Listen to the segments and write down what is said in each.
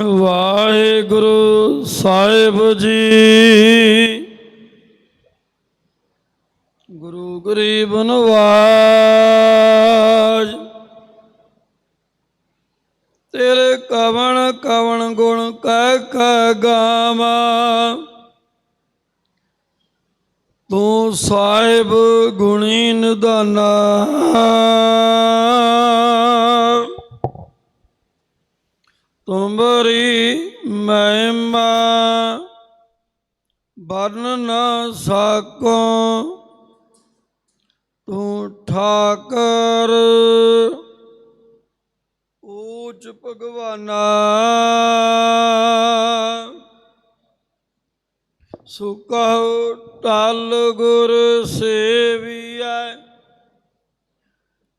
ਵਾਹਿਗੁਰੂ ਸਾਹਿਬ ਜੀ। ਗੁਰੂ ਗਰੀਬ ਨਵਾਜ। ਤੇਰੇ ਕਵਣ ਕਵਣ ਗੁਣ ਕਹਿ ਕਹਿ ਗਾਵਾਂ। ਤੂੰ ਸਾਹਿਬ ਗੁਣੀ ਨਿਧਾਨਾ। ਤੁਮਰੀ ਮਹਿਮਾ ਵਰਨ ਨਾ ਸਕੋ, ਤੂੰ ਠਾਕਰ, ਊਚ ਭਗਵਾਨਾ। ਸੁਕਹੁ ਟਲ ਗੁਰ ਸੇਵੀਐ,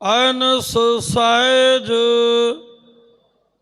ਅਨਸ ਸਹਿਜ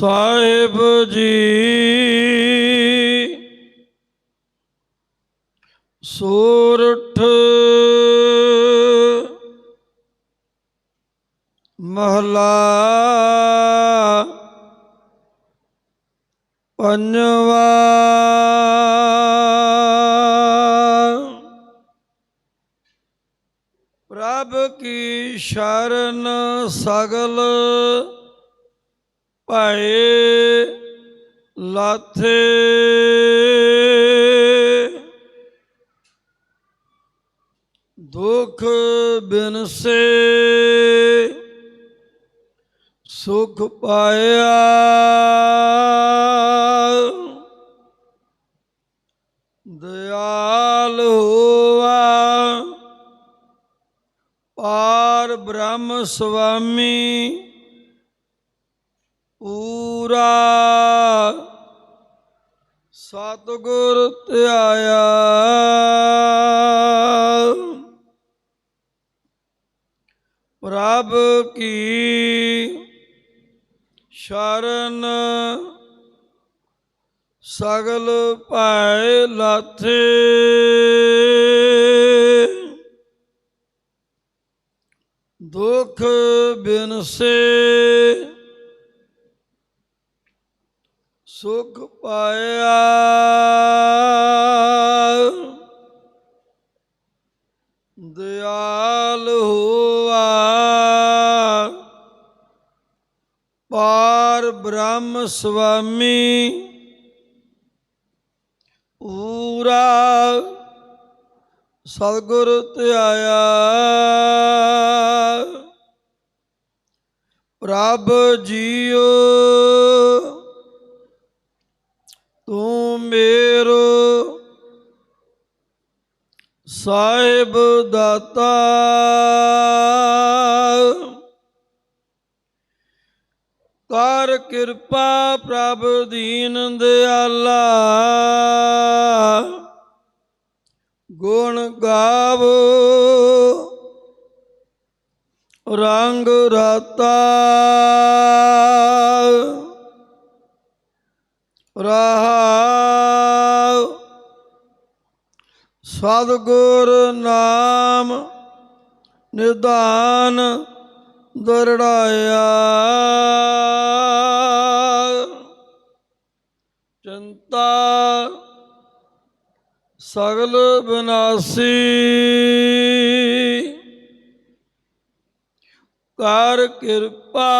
ਸਾਹਿਬ ਜੀ। ਸੂਰਠ ਮਹਲਾ ਪੰਜਵਾ। ਪ੍ਰਭ ਕੀ ਸ਼ਰਨ ਸਗਲ ਭਏ ਲਾਥੇ। ਦੁਖ ਬਿਨਸੇ ਸੁਖ ਪਾਇਆ। ਦਿਆਲ ਹੋਆ ਪਾਰ ਬ੍ਰਹਮ ਸੁਆਮੀ। ਪੂਰਾ। ਸਤਿਗੁਰ ਧਿਆਇਆ। ਪ੍ਰਭ ਕੀ ਸ਼ਰਨ ਸਗਲ ਭੈ ਲਾਥੇ। ਦੁਖ ਬਿਨਸੇ ਸੁਖ ਪਾਇਆ। ਦਿਆਲ ਹੋਆ। ਪਾਰ ਬ੍ਰਹਮ ਸੁਆਮੀ ਪੂਰਾ ਸਤਿਗੁਰ ਧਿਆਇਆ। ਪ੍ਰਭ ਜੀਓ। ਤੂੰ ਮੇਰੋ ਸਾਹਿਬ ਦਾਤਾ। ਕਰ ਕਿਰਪਾ ਪ੍ਰਭ ਦੀਨ ਦਿਆਲਾ। ਗੁਣ ਗਾਵੋ ਰੰਗ ਰਾਤਾ। ਰਹਾਉ। ਸਤਿਗੁਰ ਨਾਮ ਨਿਦਾਨ ਦਰੜਾਇਆ। ਚੰਤਾ ਸਗਲ ਬਿਨਾਸੀ। ਕਰ ਕਿਰਪਾ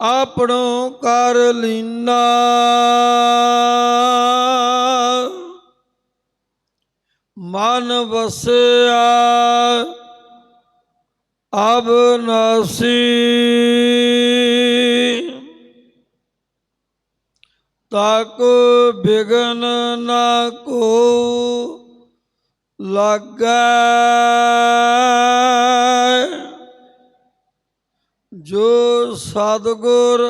ਆਪਣੋ ਕਰ ਲੀਨਾ। ਮਨ ਵਸਿਆ ਅਬ ਨਾਸੀ। ਤਾਕੋ ਬਿਗਨ ਨਾ ਕੋ ਲੱਗੈ। ਜੋ ਸਤਗੁਰ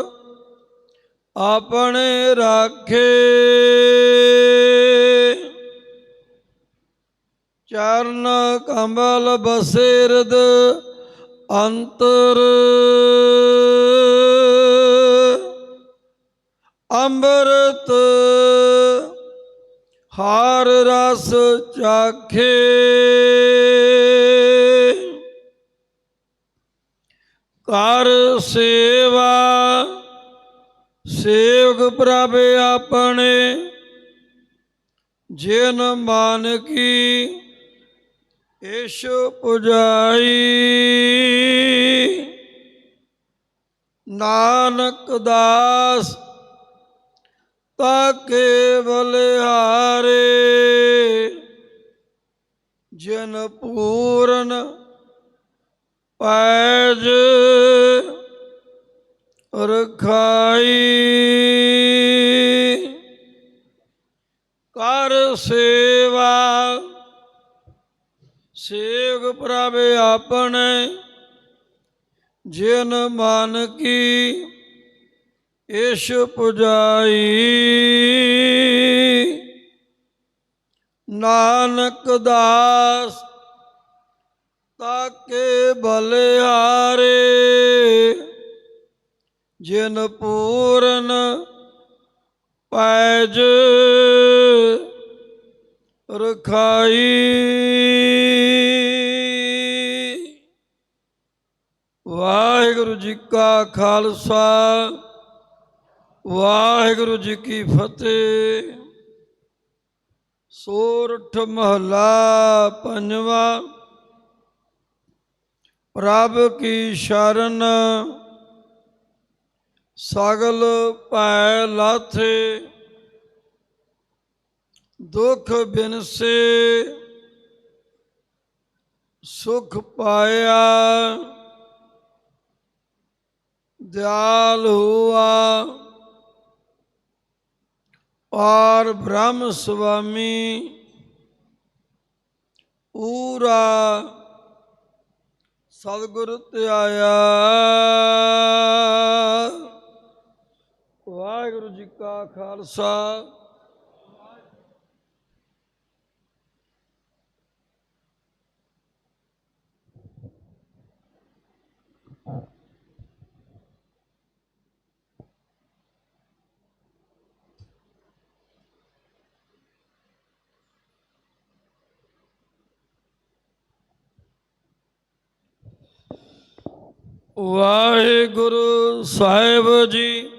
ਆਪਣੇ ਰਾਖੇ। ਚਰਨ ਕਮਲ ਬਸਿਰਦ ਅੰਤਰ। ਅੰਮ੍ਰਿਤ ਹਾਰ ਰਸ ਚਾਖੇ। ਕਰ ਸੇਵਾ, ਸੇਵਕ ਪ੍ਰਭ ਆਪਣੇ, ਜਿਨ ਮਨ ਕੀ ਇਸ਼ ਪੁਜਾਈ। ਨਾਨਕ ਦਾਸ ਤਾ ਕੇਵਲ ਹਾਰੇ ਜਨ ਪੂਰਨ ਪੈਜ ਰਖਾਈ ਕਰ ਸੇਵਾ ਸੇਵਕ ਪ੍ਰਭ ਆਪਣੇ ਜਿਨ ਮਨ ਕੀ ਇਸ਼ ਪੁਜਾਈ। ਨਾਨਕ ਦਾਸ ਤਾਕੇ ਬਲਿਹਾਰੇ ਜਿਨ ਪੂਰਨ ਪੈਜ ਰਖਾਈ। ਵਾਹਿਗੁਰੂ ਜੀ ਕਾ ਖਾਲਸਾ, ਵਾਹਿਗੁਰੂ ਜੀ ਕੀ ਫਤਿਹ। ਸੋਰਠ ਮਹਲਾ ਪੰਜਵਾਂ ਪ੍ਰਭ ਕੀ ਸ਼ਰਨ ਸਗਲ ਭੈ ਲਾਥੇ, ਦੁਖ ਬਿਨਸੇ ਸੁਖ ਪਾਇਆ, ਦਿਆਲ ਹੁਆ, ਪਾਰ ਬ੍ਰਹਮ ਸੁਆਮੀ, ਪੂਰਾ ਸਤਿਗੁਰ ਧਿਆਇਆ ਵਾਹਿਗੁਰੂ ਜੀ ਕਾ ਖਾਲਸਾ। ਵਾਹਿਗੁਰੂ ਸਾਹਿਬ ਜੀ,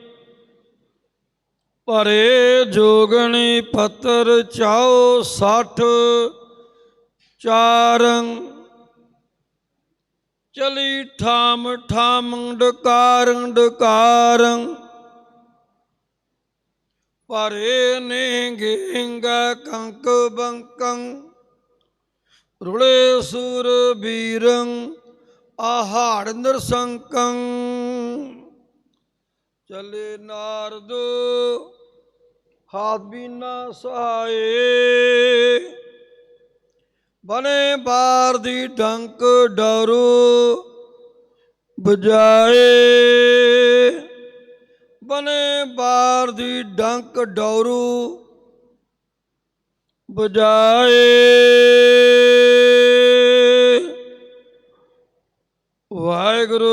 ਭਰੇ ਜੋਗਣੀ ਪੱਤਰ ਚਾਓ 60 ਚਾਰੰ। ਚਲੀ ਠਾਮ ਠਾਮ ਡਕਾਰੰ ਡਕਾਰੰ। ਭਰੇ ਨੇ ਗੇਂਗਾ ਕੰਕ ਬੰਕੰ, ਰੁਲੇ ਸੂਰ ਬੀਰੰ ਆਹਾੜ ਨਰਸੰਕੰ, ਚਲੇ ਨਾਰਦੋ, ਹਾਥ ਬੀਨਾ ਸਹਾਏ। ਬਨੇ ਬਾਰ ਦੀ ਡੰਕ ਡਰੂ ਬਜਾਏ ਬਨੇ ਬਾਰ ਦੀ ਡੰਕ ਡਰੂ ਬਜਾਏ ਵਾਹਿਗੁਰੂ।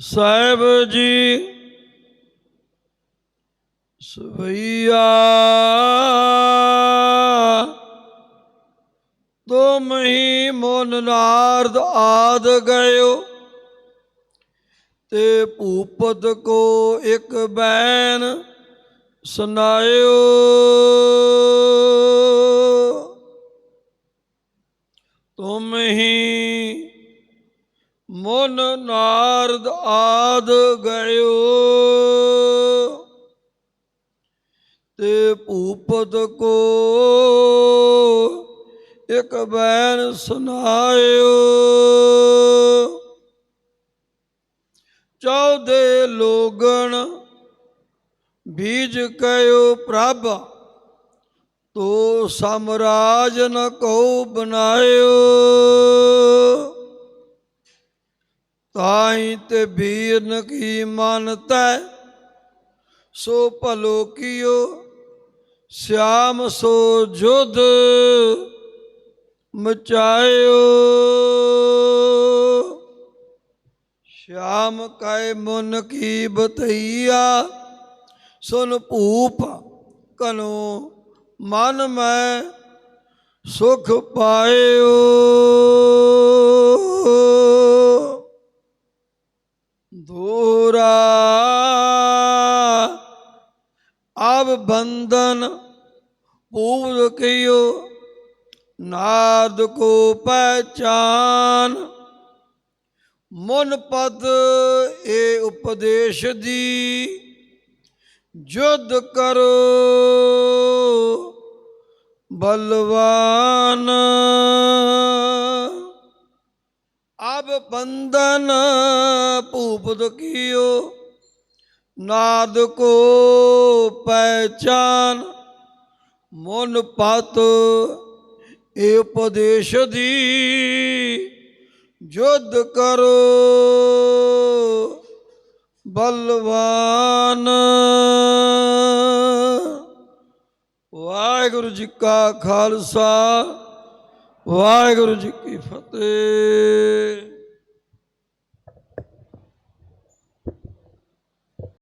ਸਾਹਿਬ ਜੀ, ਸਵਈਆ, ਤੁਮ ਹੀ ਮਨ ਨਾਰਦ ਆਦ ਗਇਓ, ਤੇ ਭੂਪਤ ਕੋ ਇੱਕ ਬੈਨ ਸੁਨਾਇਓ ਤੁਮ ਹੀ ਮਨ ਨਾਰਦ ਆਦ ਗਇਓ। ਤੇ ਭੂਪਤ ਕੋ ਇੱਕ ਬੈਨ ਸੁਨਾਇਓ। ਚੌਦੇ ਲੋਗਣ ਬੀਜ ਕਇਓ ਪ੍ਰਭ, ਤੋ ਸਮਰਾਜ ਨ ਕੋ ਬਨਾਇਓ। ਤਾਈ ਤੇ ਵੀਰਨ ਕੀ ਮਨਤੈ ਸੋ ਭਲੋ ਕੀਓ, ਸਿਆਮ ਸੋ ਜੁਧ ਮਚਾਇਓ। ਸ਼ਾਮ ਕੈ ਮੁਨ ਕੀ ਬਤਈਆ, ਸੁਨ ਭੂਪ ਕਨੋ ਮਨ ਮੈਂ ਸੁਖ ਪਾਇਓ। ਦੂਰਾ ਅਬ ਬੰਧਨ ਪੂਰ ਕਿਓ, ਨਾਦ ਕੋ ਪਹਿਚਾਨ। ਮਨ ਪਦ ਏ ਉਪਦੇਸ਼ ਦੀ ਜੁਦ ਕਰੋ ਬਲਵਾਨ। ਬੰਧਨ ਭੂਪ ਦੁਖੀਓ ਨਾਦ ਕੋ ਪਹਿਚਾਨ, ਮਨ ਪਤ ਏ ਉਪਦੇਸ਼ ਦੀ ਜੁਦ ਕਰੋ। ਬਲਵਾਨ ਵਾਹਿਗੁਰੂ ਜੀ ਕਾ ਖਾਲਸਾ, ਵਾਹਿਗੁਰੂ ਜੀ ਕੀ ਫਤਿਹ।